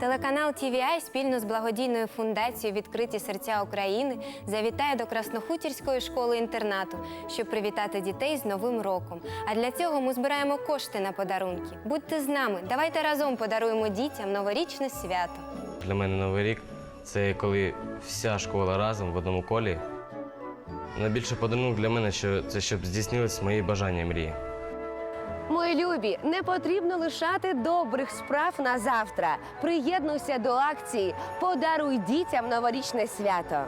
Телеканал TVI спільно з благодійною фундацією Відкриті серця України завітає до Краснохутірської школи інтернату, щоб привітати дітей з Новим роком. А для цього ми збираємо кошти на подарунки. Будьте з нами, давайте разом подаруємо дітям новорічне свято. Для мене Новий рік це коли вся школа разом в одному колі. Найбільший подарунок для мене що це щоб здійснились мої бажання мрії. Мої любі, не потрібно лишати добрих справ на завтра. Приєднуйся до акції Подаруй дітям новорічне свято.